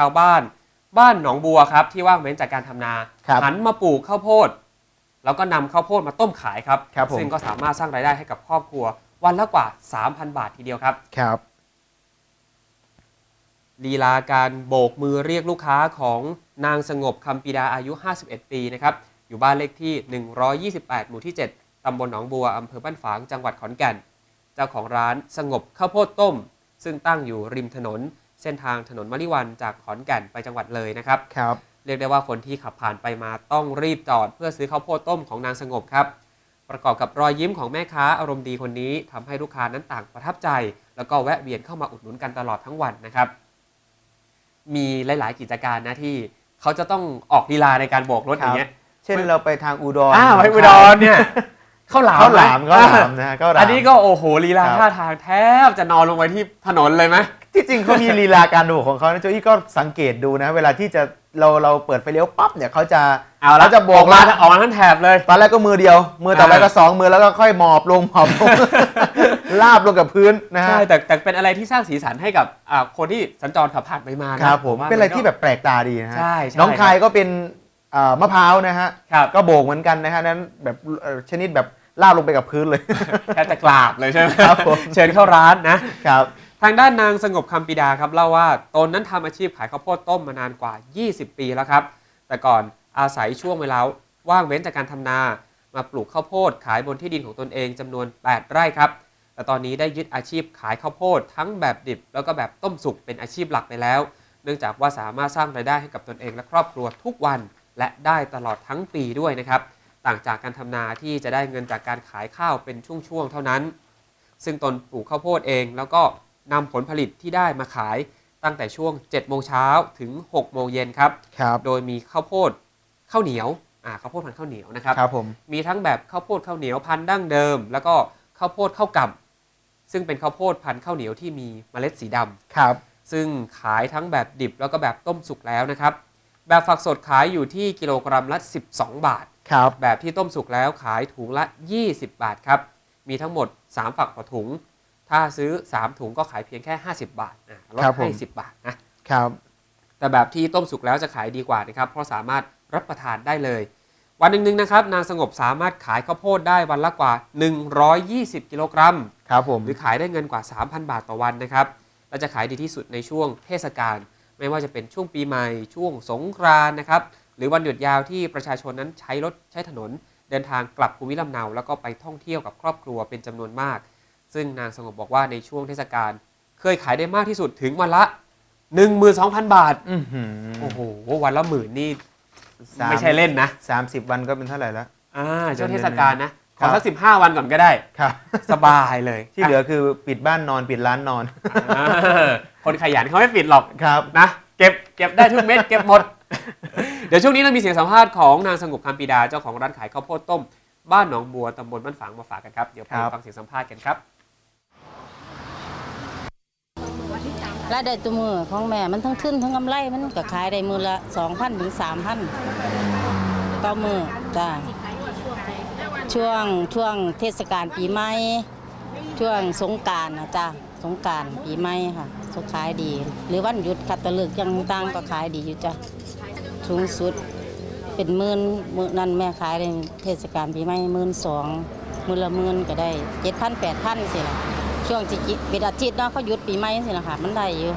ชาวบ้านบ้านหนองบัวครับที่ว่างเว้นจากการทำนาครับหันมาปลูกข้าวโพด แล้วก็นำข้าวโพดมาต้มขายครับ ครับผม ซึ่งก็สามารถสร้างรายได้ให้กับครอบครัว วันละกว่า 3,000 บาททีเดียวครับ ครับ ลีลาการโบกมือเรียกลูกค้าของนางสงบคำปีดาอายุ 51 ปีนะครับ อยู่บ้านเลขที่ 128 หมู่ที่ 7 ตำบลหนองบัว อำเภอบ้านฝาง จังหวัดขอนแก่น เจ้าของร้านสงบข้าวโพดต้ม ซึ่งตั้งอยู่ริมถนน เส้นทางถนนมะลิวันจากขอนแก่นไปจังหวัดเลยนะครับครับ เรียกได้ว่าคนที่ขับผ่านไปมาต้องรีบจอดเพื่อซื้อข้าวโพดต้มของนางสงบครับ ประกอบกับรอยยิ้มของแม่ค้าอารมณ์ดีคนนี้ทำให้ลูกค้านั้นต่างประทับใจ แล้วก็แวะเวียนเข้ามาอุดหนุนกันตลอดทั้งวันนะครับ มีหลาย ๆ กิจการนะที่เขาจะต้องออกลีลาในการโบกรถอย่างเงี้ย เช่นเราไปทางอุดรอ้าวไปอุดรเนี่ย ข้าวหลามข้าวหลามไข้าวหลามนะฮะข้าวหลามอันนี้ก็โอ้โหลีลาครับท่าทางแทบจะนอนลงไปที่ถนนเลยไหมที่จริงเขามีลีลาการโบกของเขานะโจอี้ก็สังเกตดูนะ เวลาที่จะเราเราเปิดไฟเลี้ยวปั๊บเนี่ยเขาจะเอาละเขาจะโบออกกมาละออกมาทั้งแถบเลยตอนแรกก็มือเดียว มือต่อไปอ่าก็สองมือแล้วก็ค่อยหมอบลงหมอบลงลาบลงกับพื้นนะฮะใช่แต่แต่เป็นอะไรที่สร้างสีสันให้กับอ่าคนที่สัญจรขับผ่านไปมานะครับผมว่าเป็นอะไรก็ที่แบบแปลกตาดีนะฮะใช่ใช่น้องคายก็เป็น อ่ามะพร้าวนะฮะ ครับก็โบกเหมือนกันนะฮะนั้นแบบเอ่อชนิดแบบลาบลงไปกับพื้นเลย แทบจะกราบเลยใช่ไหมครับผม เชิญเข้าร้านนะ ครับ ทางด้านนางสงบคำปีดาครับเล่าว่าตนนั้นทำอาชีพขายข้าวโพดต้มมานานกว่า 20 ปีแล้วครับ แต่ก่อนอาศัยช่วงเวลาว่างเว้นจากการทำนา มาปลูกข้าวโพดขายบนที่ดินของตนเองจำนวน 8 ไร่ครับ แต่ตอนนี้ได้ยึดอาชีพขายข้าวโพดทั้งแบบดิบ แล้วก็แบบต้มสุกเป็นอาชีพหลักไปแล้ว เนื่องจากว่าสามารถสร้างรายได้ให้กับตนเองและครอบครัวทุกวัน และได้ตลอดทั้งปีด้วยนะครับ ต่างจากการทำนาที่จะได้เงินจากการขายข้าวเป็นช่วงๆเท่านั้น ซึ่งตนปลูกข้าวโพดเองแล้วก็นำผลผลิตที่ได้มาขายตั้งแต่ช่วง 7 โมงเช้าถึง 6 โมงเย็นครับครับโดยมีข้าวโพดข้าวเหนียวอ่าข้าวโพดพันธุ์ข้าวเหนียวนะครับครับผมมีทั้งแบบข้าวโพดข้าวเหนียวพันธุ์ดั้งเดิม แล้วก็ข้าวโพดข้าวกำซึ่งเป็นข้าวโพดพันธุ์ข้าวเหนียวที่มีเมล็ดสีดำครับ ซึ่งขายทั้งแบบดิบแล้วก็แบบต้มสุกแล้วนะครับ แบบฝักสดขายอยู่ที่กิโลกรัมละ 12 บาท ครับ แบบที่ต้มสุกแล้วขายถุงละ 20 บาทครับ มีทั้งหมด 3 ฝักต่อถุง ถ้าซื้อ 3 ถุงก็ขายเพียงแค่ 50 บาทอะลดครับผม ให้10 บาทนะ ครับ แต่แบบที่ต้มสุกแล้วจะขายดีกว่านะครับ เพราะสามารถรับประทานได้เลย วันหนึ่งๆนะครับ นางสงบสามารถขายข้าวโพดได้วันละกว่า 120 กิโลกรัม ครับผม หรือขายได้เงินกว่า 3,000 บาทต่อวันนะครับ และจะขายดีที่สุดในช่วงเทศกาล ไม่ว่าจะเป็นช่วงปีใหม่ ช่วงสงกรานต์นะครับ หรือวันหยุดยาวที่ประชาชนนั้นใช้รถใช้ถนน เดินทางกลับภูมิลำเนา แล้วก็ไปท่องเที่ยวกับครอบครัวเป็นจำนวนมาก ซึ่งนางสงบบอกว่าในช่วงเทศกาลเคยขายได้มากที่สุดถึงวันละ 12,000 บาทอื้อหือโอ้โหวันละหมื่นนี่สามไม่ใช่เล่นนะสามสิบวันก็เป็นเท่าไหร่แล้วอ่าช่วงเทศกาลนะ ขครัอบสักสิบห้าวันก่อนก็ได้ ครับ สบายเลยที่เหลือคือปิดบ้านนอนปิดร้านนอนอ่าคนขยันเขาไม่ปิดหรอก ครับ นะเก็บเก็บได้ทุกเม็ดเก็บหมด เดี๋ยวช่วงนี้เรามีเสียงสัมภาษณ์ของนางสงบคำปีดาเจ้าของร้านขายข้าวโพดต้ม บ้านหนองบัวตำบลบ้านฝางมาฝากกันครับ เดี๋ยวไปครับ ฟังเสียงสัมภาษณ์กันครับ รายได้ตัวมือของแม่มันทั้งขึ้นทั้งกำไรมันก็ขายได้มือละสองพันถึงสามพันต่อมือจ้า ช่วงช่วงเทศกาลปีใหม่ช่วงสงกรารนะจ้าสงกรารปีใหม่ค่ะสุขายดี หรือวันหยุดคัตฤกษ์ยังต่างก็ขายดีอยู่จ้าสูงสุดเป็นหมื่นมือนั้นแม่ขายในเทศกาลปีใหม่หมื่นสองมือละหมื่นก็ได้เจ็ดพันแปดพันสิล่ะช่วงจิกิเป็นอาทิตย์เนาะเขาหยุดปีใหม่สิละค่ะมันได้อยู่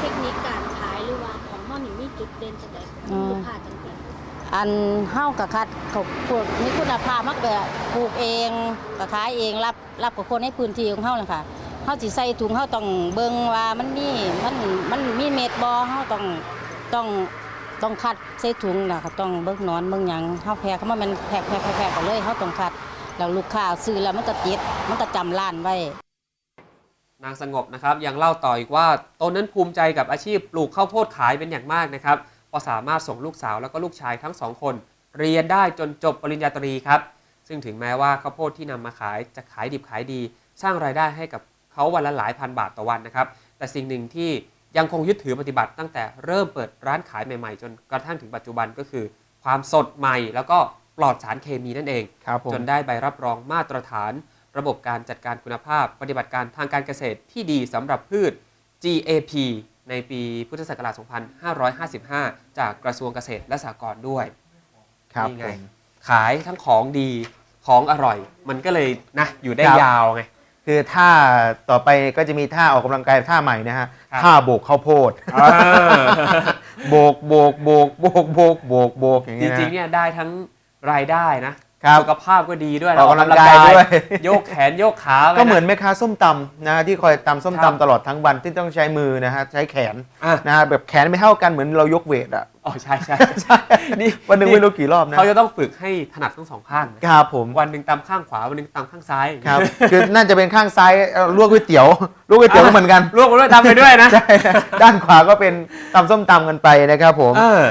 เทคนิคการขายหรือว่าของเฮานี่มีจุดเด่นจังไดอืมลูกค้าจังได อันเฮากับคัดเขาพวกมีคุณภาพมักแบบปลูกเองก็ขายเองรับรับกับคนในพื้นที่ของเฮาเลยค่ะเฮาสิใส่ถุงเฮาต้องเบิ่งว่ามันมีมันมันมีเม็ดบ่เฮาต้องต้องต้องคัดใส่ถุงน่ะก็ต้องเบิ่งนอนเบิ่งหยังเฮาแพ็คเขามามันแพ็คแพ็คแพ็คแพ็คไปเลยเฮาต้องคัดแล้วลูกค้าซื้อแล้วมันก็ติดมันก็จำร้านไว้ นางสงบนะครับยังเล่าต่ออีกว่าตนนั้นภูมิใจกับอาชีพปลูกข้าวโพดขายเป็นอย่างมากนะครับ เพราะสามารถส่งลูกสาวแล้วก็ลูกชายทั้งสองคน เรียนได้จนจบปริญญาตรีครับ ซึ่งถึงแม้ว่าข้าวโพดที่นำมาขายจะขายดิบขายดี สร้างรายได้ให้กับเขาวันละหลายพันบาทต่อวันนะครับ แต่สิ่งหนึ่งที่ยังคงยึดถือปฏิบัติตั้งแต่เริ่มเปิดร้านขายใหม่ๆ จนกระทั่งถึงปัจจุบันก็คือ ความสดใหม่แล้วก็ปลอดสารเคมีนั่นเองครับผมจนได้ใบรับรองมาตรฐาน ระบบการจัดการคุณภาพ ปฏิบัติการทางการเกษตรที่ดีสำหรับพืช GAP ในปีพุทธศักราช 2555 จากกระทรวงเกษตรและสหกรณ์ด้วยครับนี่ไงผมขายทั้งของดีของอร่อย มันก็เลยนะอยู่ได้ครับ ยาวไง คือท่าต่อไปก็จะมีท่าออกกำลังกายท่าใหม่นะฮะครับ ท่าโบกข้าวโพดเออโบกโบกโบกโบกโบกโบกโบกอย่างจเงี้ยนะริงๆเนี่ยได้ทั้งรายได้นะ ครับสุขภาพก็ดีด้วยออกกำลังกายด้วย โยกแขนโยกขาไปก็เหมือนนะแม่ค้าส้มตำนะที่คอยตำส้มครับตำตลอดทั้งวันที่ต้องใช้มือนะฮะใช้แขนอะนะฮะแบบแขนไม่เท่ากันเหมือนเรายกเวทอะอ๋อใช่ใช่นี่วันหนึ่งไม่รู้กี่รอบนะเขาจะต้องฝึกให้ถนัดทั้งสองข้างนะครับผมวันหนึ่งตำข้างขวาวันหนึ่งตำข้างซ้ายครับคือน่าจะเป็นข้างซ้ายเอ่อลวกก๋วยเตี๋ยวลวกก๋วยเตี๋ยวก็เหมือนกันลวกไปด้วยตำไปด้วยนะใช่ด้านขวาก็เป็นตำส้มตำกันไปนะครับผมเออ